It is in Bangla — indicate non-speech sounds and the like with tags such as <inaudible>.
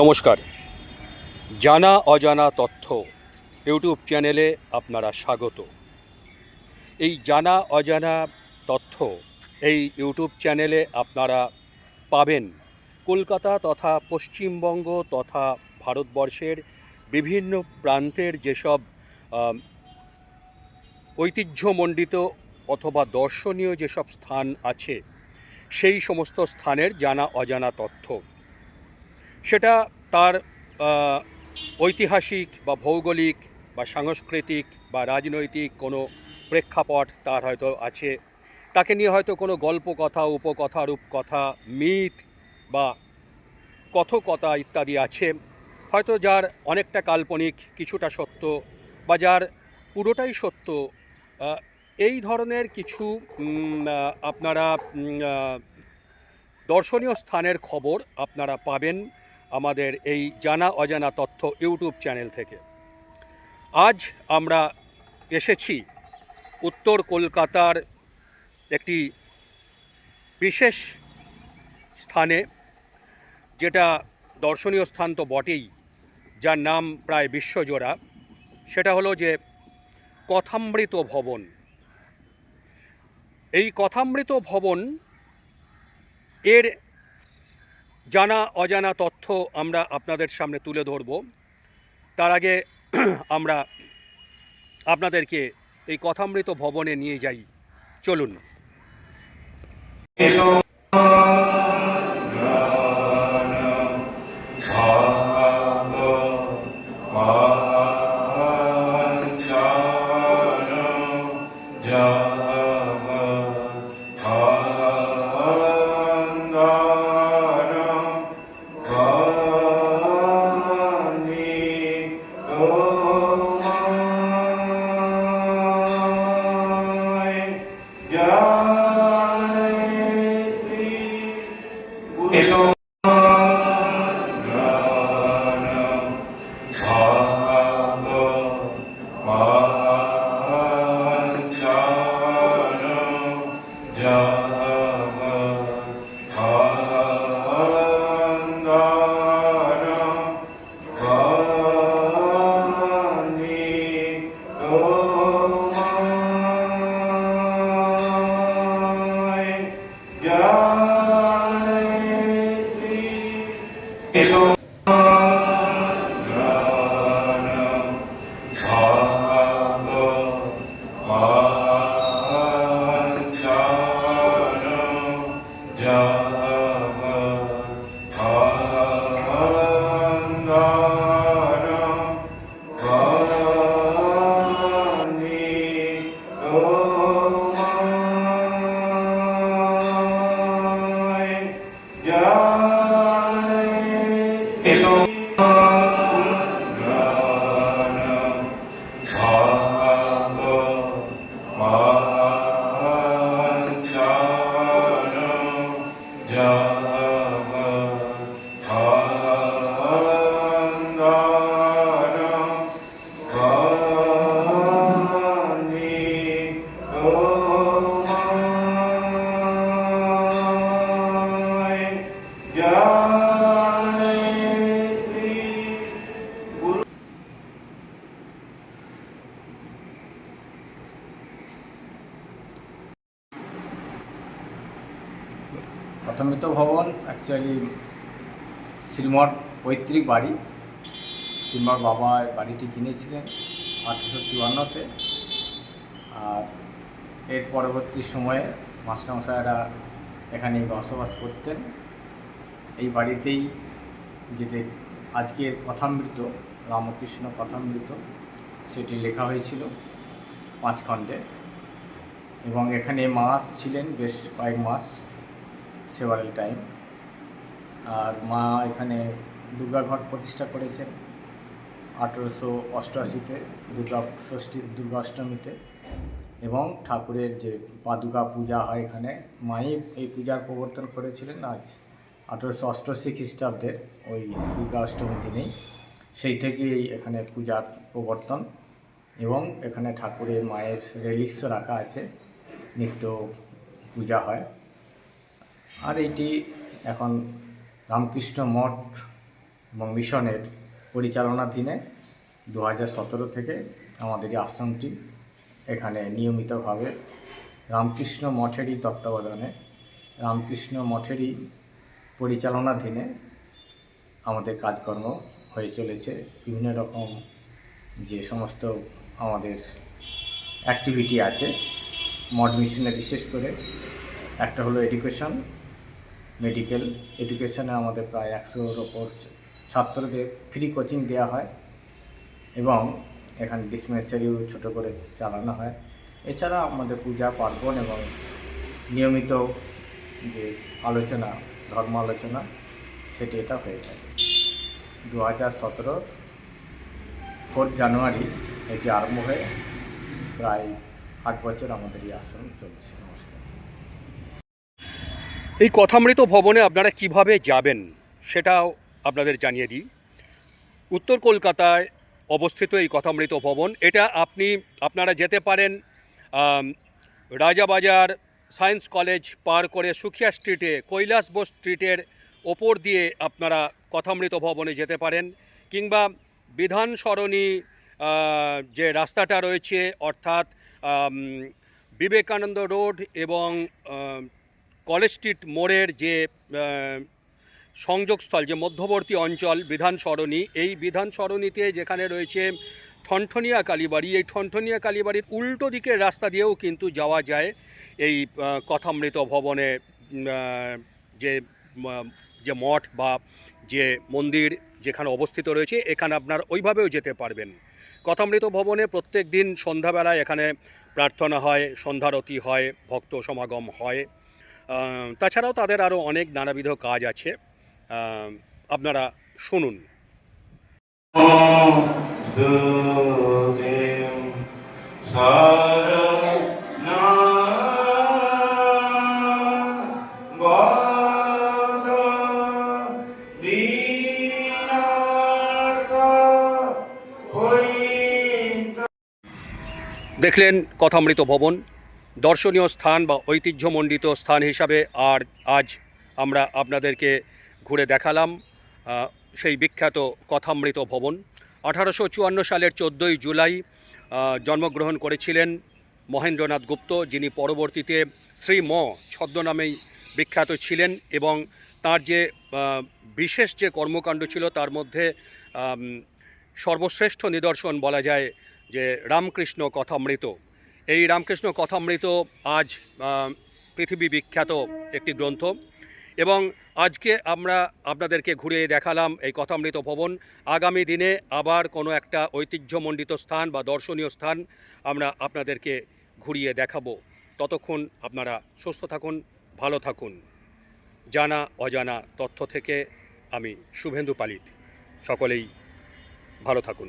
নমস্কার। জানা অজানা তথ্য ইউটিউব চ্যানেলে আপনারা স্বাগত। এই জানা অজানা তথ্য এই ইউটিউব চ্যানেলে আপনারা পাবেন কলকাতা তথা পশ্চিমবঙ্গ তথা ভারতবর্ষের বিভিন্ন প্রান্তের যেসব ঐতিহ্যমণ্ডিত অথবা দর্শনীয় যেসব স্থান আছে, সেই সমস্ত স্থানের জানা অজানা তথ্য। সেটা তার ঐতিহাসিক বা ভৌগোলিক বা সাংস্কৃতিক বা রাজনৈতিক কোনো প্রেক্ষাপট তার হয়তো আছে। তাকে নিয়ে হয়তো কোনো গল্প কথা, উপকথা, রূপকথা, মিথ বা কথকতা ইত্যাদি আছে। হয়তো যার অনেকটা কাল্পনিক, কিছুটা সত্য বা যার পুরোটাই সত্য এই ধরনের কিছু আপনারা দর্শনীয় স্থানের খবর আপনারা পাবেন। আমাদের এই জানা অজানা তথ্য ইউটিউব চ্যানেল থেকে। আজ আমরা এসেছি উত্তর কলকাতার একটি বিশেষ স্থানে, যেটা দর্শনীয় স্থান তো বটেই, যার নাম প্রায় বিশ্বজোড়া। সেটা হলো যে কথামৃত ভবন। এই কথামৃত ভবন এর জানা অজানা তথ্য আমরা আপনাদের সামনে তুলে ধরব। তার আগে <clears throat> আমরা আপনাদেরকে এই কথামৃত ভবনে নিয়ে যাই। চলুন। Amen. Amen. Allah. প্রথমিত ভবন অ্যাকচুয়ালি শ্রীমঠ পৈতৃক বাড়ি। শ্রীমঠ বাবা বাড়িটি কিনেছিলেন আঠেরোশো চুয়ান্নতে। আর এর পরবর্তী সময়ে মাস্টারমশাইরা এখানে বসবাস করতেন। এই বাড়িতেই যেটি আজকের কথামৃত, রামকৃষ্ণ কথামৃত, সেটি লেখা হয়েছিল পাঁচ খণ্ডে। এবং এখানে মাস ছিলেন বেশ কয়েক মাস। Several time. আর মা এখানে দুর্গাঘট প্রতিষ্ঠা করেছেন আঠেরোশো অষ্টআশিতে, দুর্গা ষষ্ঠী, দুর্গা অষ্টমীতে। এবং ঠাকুরের যে পাদুকা পূজা হয় এখানে, মাই এই পূজার প্রবর্তন করেছিলেন আজ আঠেরোশো অষ্টআশি খ্রিস্টাব্দের ওই দুর্গা অষ্টমীর দিনেই। সেই থেকেই এখানে পূজার প্রবর্তন এবং এখানে ঠাকুরের মায়ের রেলিক্সও রাখা আছে। নিত্য পূজা হয়। আর এইটি এখন রামকৃষ্ণ মঠ এবং মিশনের পরিচালনাধীনে দু হাজার সতেরো থেকে আমাদের এই আশ্রমটি এখানে নিয়মিতভাবে রামকৃষ্ণ মঠেরই তত্ত্বাবধানে, রামকৃষ্ণ মঠেরই পরিচালনাধীনে আমাদের কাজকর্ম হয়ে চলেছে। বিভিন্ন রকম যে সমস্ত আমাদের অ্যাক্টিভিটি আছে মড মিশনে বিশেষ করে, একটা হলো এডুকেশন মেডিকেল এডুকেশনে আমাদের প্রায় একশোর ওপর ছাত্রদের ফ্রি কোচিং দেওয়া হয় এবং এখানে ডিসপেন্সারিও ছোটো করে চালানো হয়। এছাড়া আমাদের পূজা পার্বণ এবং নিয়মিত যে আলোচনা, ধর্ম আলোচনা, সেটি এটা হয়ে থাকে। দু হাজার সতেরো ফোর্থ জানুয়ারি এটি আরম্ভ হয়ে প্রায় আট বছর আমাদের এই আশ্রম চলছে। নমস্কার। এই কথামৃত ভবনে আপনারা কীভাবে যাবেন সেটাও আপনাদের জানিয়ে দিই। উত্তর কলকাতায় অবস্থিত এই কথামৃত ভবন, এটা আপনি, আপনারা যেতে পারেন রাজাবাজার সায়েন্স কলেজ পার করে সুখিয়া স্ট্রিটে, কৈলাস বোস স্ট্রিটের ওপর দিয়ে আপনারা কথামৃত ভবনে যেতে পারেন কিংবা বিধান সরণি যে রাস্তাটা রয়েছে অর্থাৎ বিবেকানন্দ রোড এবং কলেজ স্ট্রিট মোড়ের যে সংযোগস্থল, যে মধ্যবর্তী অঞ্চল বিধান সরণি, এই বিধান সরণিতে যেখানে রয়েছে ঠনঠনিয়া কালীবাড়ি, এই ঠনঠনিয়া কালীবাড়ির উল্টো দিকের রাস্তা দিয়েও কিন্তু যাওয়া যায় এই কথামৃত ভবনে যে যে মঠ বা যে মন্দির যেখানে অবস্থিত রয়েছে, এখানে আপনার ওইভাবেও যেতে পারবেন। কথামৃত ভবনে প্রত্যেক দিন সন্ধ্যাবেলায় এখানে প্রার্থনা হয়, সন্ধ্যারতি হয়, ভক্ত সমাগম হয়। তাছাড়াও তাদের আরও অনেক নানাবিধ কাজ আছে। আপনারা শুনুন। দেখলেন কথামৃত ভবন। দর্শনীয় স্থান বা ঐতিহ্যমণ্ডিত স্থান হিসাবে আর আজ আমরা আপনাদেরকে ঘুরে দেখালাম সেই বিখ্যাত কথামৃত ভবন। আঠারোশো চুয়ান্ন সালের চোদ্দোই জুলাই জন্মগ্রহণ করেছিলেন মহেন্দ্রনাথ গুপ্ত, যিনি পরবর্তীতে শ্রী ম ছদ্মনামেই বিখ্যাত ছিলেন এবং তার যে বিশেষ যে কর্মকাণ্ড ছিল তার মধ্যে সর্বশ্রেষ্ঠ নিদর্শন বলা যায় যে রামকৃষ্ণ কথামৃত। এই রামকৃষ্ণ কথামৃত আজ পৃথিবী বিখ্যাত একটি গ্রন্থ এবং আজকে আমরা আপনাদেরকে ঘুরে দেখালাম এই কথামৃত ভবন। আগামী দিনে আবার কোনো একটা ঐতিহ্যমণ্ডিত স্থান বা দর্শনীয় স্থান আমরা আপনাদেরকে ঘুরিয়ে দেখাবো। ততক্ষণ আপনারা সুস্থ থাকুন, ভালো থাকুন। জানা, অজানা তথ্য থেকে আমি শুভেন্দু পালিত। সকলেই ভালো থাকুন।